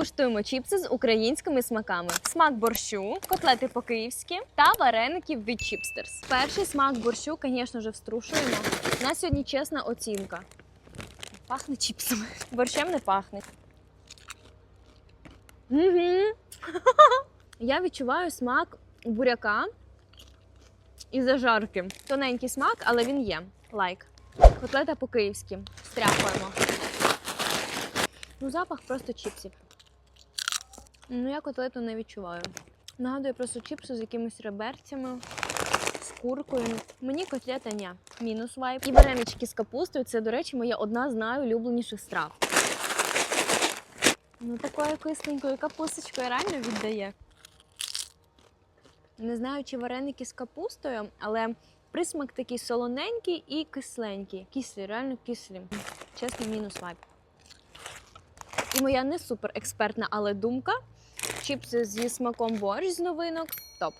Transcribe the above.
Куштуємо чіпси з українськими смаками: смак борщу, котлети по-київськи та вареників від Чіпстерс. Перший смак борщу, звісно ж, вструшуємо. У нас сьогодні чесна оцінка. Пахне чіпсами. Борщем не пахне. Угу. Я відчуваю смак буряка і зажарки. Тоненький смак, але він є. Лайк. Котлета по-київськи. Стряпуємо. Ну, запах просто чіпсів. Ну, я котлету не відчуваю. Нагадує просто чіпси з якимись реберцями, з куркою. Мені котлета ні. Мінус вайп. І варенички з капустою це, до речі, моя одна з найулюбленіших страв. Ну, такою кисленькою капусточкою реально віддає. Не знаю, чи вареники з капустою, але присмак такий солоненький і кисленький. Кислий, реально кислий. Чесно, мінус вайп. І моя не супер експертна, але думка. Чіпси зі смаком борщ з новинок топ.